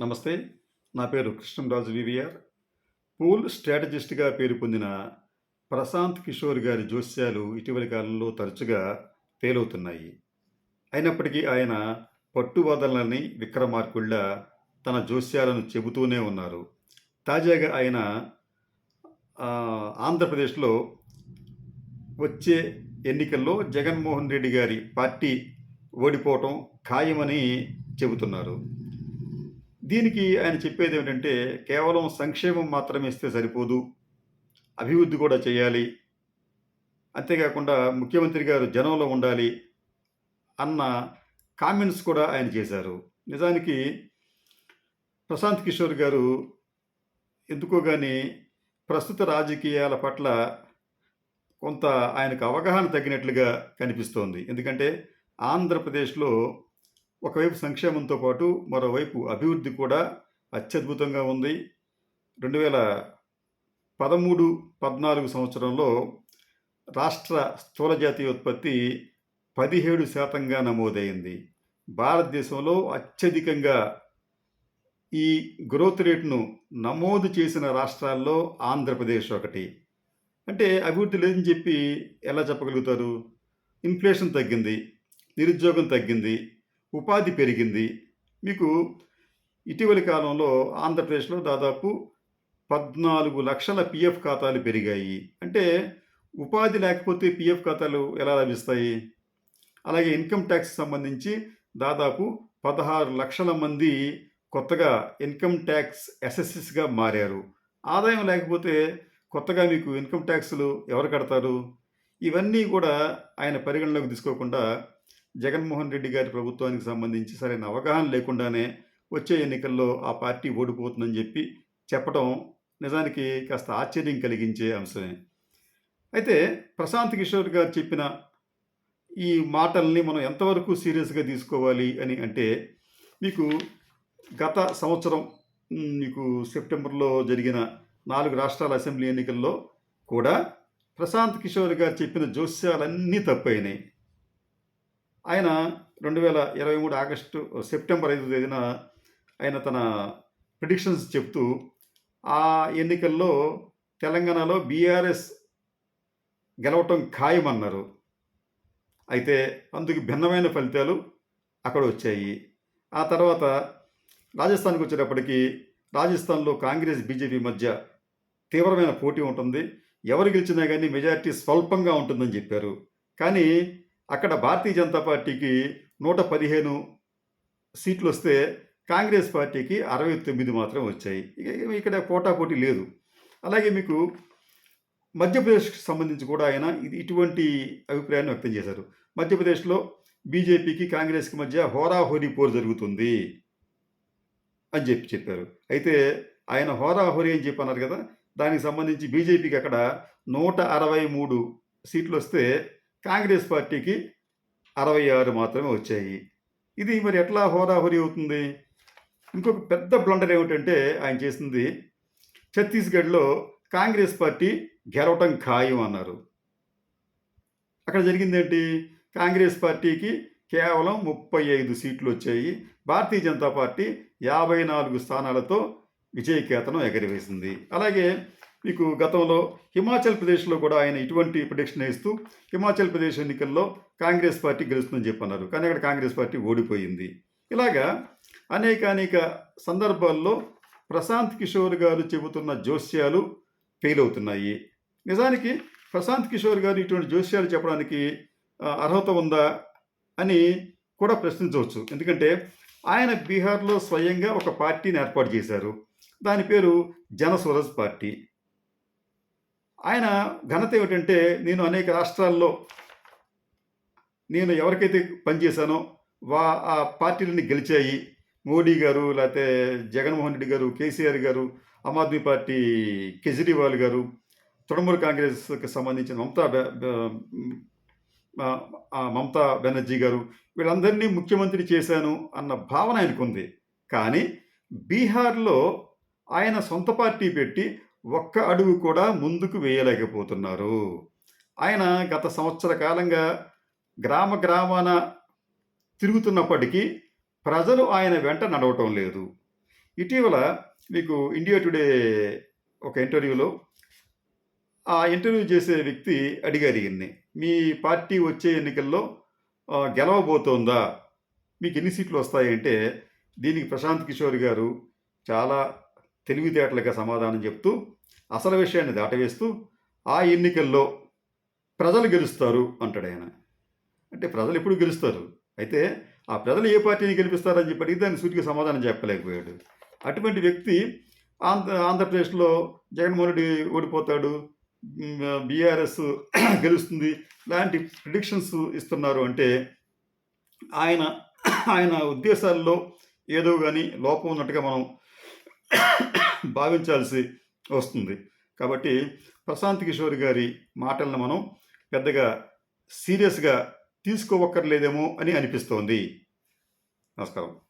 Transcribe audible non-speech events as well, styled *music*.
నమస్తే నా పేరు కృష్ణంరాజు వివిఆర్. పూల్ స్ట్రాటజిస్ట్గా పేరు పొందిన ప్రశాంత్ కిషోర్ గారి జోస్యాలు ఇటీవలి కాలంలో తరచుగా తేలవుతున్నాయి. అయినప్పటికీ ఆయన పట్టువాదనలని విక్రమార్కుళ్ళ తన జోస్యాలను చెబుతూనే ఉన్నారు. తాజాగా ఆయన ఆంధ్రప్రదేశ్లో వచ్చే ఎన్నికల్లో జగన్మోహన్ రెడ్డి గారి పార్టీ ఓడిపోవటం ఖాయమని చెబుతున్నారు. దీనికి ఆయన చెప్పేది ఏమిటంటే కేవలం సంక్షేమం మాత్రమే ఇస్తే సరిపోదు. అభివృద్ధి కూడా చేయాలి. అంతేకాకుండా ముఖ్యమంత్రి గారు జనంలో ఉండాలి అన్న కామెంట్స్ కూడా ఆయన చేశారు. నిజానికి ప్రశాంత్ కిషోర్ గారు ఎందుకో కానీ ప్రస్తుత రాజకీయాల పట్ల కొంత ఆయనకు అవగాహన తగ్గినట్లుగా కనిపిస్తోంది. ఎందుకంటే ఆంధ్రప్రదేశ్లో ఒకవైపు సంక్షేమంతో పాటు మరోవైపు అభివృద్ధి కూడా అత్యద్భుతంగా ఉంది. రెండు వేల పదమూడు పద్నాలుగు సంవత్సరంలో రాష్ట్ర స్థూల జాతీయ ఉత్పత్తి పదిహేడు శాతంగా నమోదైంది. భారతదేశంలో అత్యధికంగా ఈ గ్రోత్ రేట్ను నమోదు చేసిన రాష్ట్రాల్లో ఆంధ్రప్రదేశ్ ఒకటి. అంటే అభివృద్ధి లేదని చెప్పి ఎలా చెప్పగలుగుతారు? ఇన్ఫ్లేషన్ తగ్గింది నిరుద్యోగం తగ్గింది ఉపాధి పెరిగింది. మీకు ఇటీవలి కాలంలో ఆంధ్రప్రదేశ్లో దాదాపు పద్నాలుగు లక్షల పిఎఫ్ ఖాతాలు పెరిగాయి. అంటే ఉపాధి లేకపోతే పిఎఫ్ ఖాతాలు ఎలా లభిస్తాయి? అలాగే ఇన్కమ్ ట్యాక్స్ సంబంధించి దాదాపు పదహారు లక్షల మంది కొత్తగా ఇన్కమ్ ట్యాక్స్ ఎస్ఎస్ఎస్గా మారారు. ఆదాయం లేకపోతే కొత్తగా మీకు ఇన్కమ్ ట్యాక్స్లు ఎవరు కడతారు? ఇవన్నీ కూడా ఆయన పరిగణలోకి తీసుకోకుండా జగన్మోహన్ రెడ్డి గారి ప్రభుత్వానికి సంబంధించి సరైన అవగాహన లేకుండానే వచ్చే ఎన్నికల్లో ఆ పార్టీ ఓడిపోతుందని చెప్పి చెప్పడం నిజానికి కాస్త ఆశ్చర్యం కలిగించే అంశమే. అయితే ప్రశాంత్ కిషోర్ గారు చెప్పిన ఈ మాటల్ని మనం ఎంతవరకు సీరియస్గా తీసుకోవాలి అని అంటే మీకు గత సంవత్సరం మీకు సెప్టెంబర్లో జరిగిన నాలుగు రాష్ట్రాల అసెంబ్లీ ఎన్నికల్లో కూడా ప్రశాంత్ కిషోర్ గారు చెప్పిన జోస్యాలన్నీ తప్పైనాయి ఆయన రెండు వేల ఇరవై మూడు ఆగస్టు సెప్టెంబర్ ఐదు తేదీన ఆయన తన ప్రిడిక్షన్స్ చెప్తూ ఆ ఎన్నికల్లో తెలంగాణలో బీఆర్ఎస్ గెలవటం ఖాయమన్నారు. అయితే అందుకు భిన్నమైన ఫలితాలు అక్కడ వచ్చాయి. ఆ తర్వాత రాజస్థాన్కి వచ్చేటప్పటికి రాజస్థాన్లో కాంగ్రెస్ బీజేపీ మధ్య తీవ్రమైన పోటీ ఉంటుంది. ఎవరు గెలిచినా కానీ మెజారిటీ స్వల్పంగా ఉంటుందని చెప్పారు. కానీ అక్కడ భారతీయ జనతా పార్టీకి నూట పదిహేను సీట్లు వస్తే కాంగ్రెస్ పార్టీకి అరవై తొమ్మిది మాత్రం వచ్చాయి. ఇక ఇక్కడ పోటాపోటీ లేదు. అలాగే మీకు మధ్యప్రదేశ్కి సంబంధించి కూడా ఆయన ఇది ఇటువంటి అభిప్రాయాన్ని వ్యక్తం చేశారు. మధ్యప్రదేశ్లో బీజేపీకి కాంగ్రెస్కి మధ్య హోరాహోరీ పోరు జరుగుతుంది అని చెప్పి చెప్పారు. అయితే ఆయన హోరాహోరీ అని చెప్పి అన్నారు కదా దానికి సంబంధించి బీజేపీకి అక్కడ నూట అరవై మూడు సీట్లు వస్తే కాంగ్రెస్ పార్టీకి అరవై ఆరు మాత్రమే వచ్చాయి. ఇది మరి ఎట్లా హోరాహోరీ అవుతుంది? ఇంకొక పెద్ద బ్లండర్ ఏమిటంటే ఆయన చేసింది ఛత్తీస్గఢ్లో కాంగ్రెస్ పార్టీ గెలవటం ఖాయం అన్నారు. అక్కడ జరిగిందేంటి? కాంగ్రెస్ పార్టీకి కేవలం ముప్పై ఐదు సీట్లు వచ్చాయి. భారతీయ జనతా పార్టీ యాభై నాలుగు స్థానాలతో విజయకేతనం ఎగరవేసింది. అలాగే మీకు గతంలో హిమాచల్ ప్రదేశ్లో కూడా ఆయన ఇటువంటి ప్రొడిక్షన్ ఇస్తూ హిమాచల్ ప్రదేశ్ ఎన్నికల్లో కాంగ్రెస్ పార్టీ గెలుస్తుందని చెప్పన్నారు. కానీ అక్కడ కాంగ్రెస్ పార్టీ ఓడిపోయింది. ఇలాగా అనేక అనేక సందర్భాల్లో ప్రశాంత్ కిషోర్ గారు చెబుతున్న జోస్యాలు ఫెయిల్ అవుతున్నాయి. నిజానికి ప్రశాంత్ కిషోర్ గారు ఇటువంటి జోస్యాలు చెప్పడానికి అర్హత ఉందా అని కూడా ప్రశ్నించవచ్చు. ఎందుకంటే ఆయన బీహార్లో స్వయంగా ఒక పార్టీని ఏర్పాటు చేశారు. దాని పేరు జనస్వరాజ్ పార్టీ. ఆయన ఘనత ఏమిటంటే నేను అనేక రాష్ట్రాల్లో నేను ఎవరికైతే పనిచేశానో వా ఆ పార్టీలని గెలిచాయి. మోడీ గారు లేకపోతే జగన్మోహన్ రెడ్డి గారు కేసీఆర్ గారు ఆమ్ ఆద్మీ పార్టీ కేజ్రీవాల్ గారు తృణమూల్ కాంగ్రెస్కి సంబంధించిన మమతా మమతా బెనర్జీ గారు వీళ్ళందరినీ ముఖ్యమంత్రి చేశాను అన్న భావన ఆయనకుంది. కానీ బీహార్లో ఆయన సొంత పార్టీ పెట్టి ఒక్క అడుగు కూడా ముందుకు వేయలేకపోతున్నారు. ఆయన గత సంవత్సర కాలంగా గ్రామ గ్రామాన తిరుగుతున్నప్పటికీ ప్రజలు ఆయన వెంట నడవటం లేదు. ఇటీవల మీకు ఇండియా టుడే ఒక ఇంటర్వ్యూలో ఆ ఇంటర్వ్యూ చేసే వ్యక్తి అడిగారు ఈయన్ని మీ పార్టీ వచ్చే ఎన్నికల్లో గెలవబోతోందా? మీకు ఎన్ని సీట్లు వస్తాయంటే? దీనికి ప్రశాంత్ కిషోర్ గారు చాలా తెలివితేటలుగా సమాధానం చెప్తూ అసలు విషయాన్ని దాటవేస్తూ ఆ ఎన్నికల్లో ప్రజలు గెలుస్తారు అంటాడు ఆయన. అంటే ప్రజలు ఎప్పుడు గెలుస్తారు? అయితే ఆ ప్రజలు ఏ పార్టీని గెలిపిస్తారని చెప్పి దాన్ని దానికి సూటిగా సమాధానం చెప్పలేకపోయాడు. అటువంటి వ్యక్తి ఆంధ్ర ఆంధ్రప్రదేశ్లో జగన్మోహన్ రెడ్డి ఓడిపోతాడు బీఆర్ఎస్ *clears throat* గెలుస్తుంది లాంటి ప్రిడిక్షన్స్ ఇస్తున్నారు అంటే ఆయన ఆయన ఉద్దేశాల్లో ఏదో కానీ లోపం ఉన్నట్టుగా మనం భావించాల్సి వస్తుంది. కాబట్టి ప్రశాంత్ కిషోర్ గారి మాటలను మనం పెద్దగా సీరియస్గా తీసుకోవక్కర్లేదేమో అని అనిపిస్తోంది. నమస్కారం.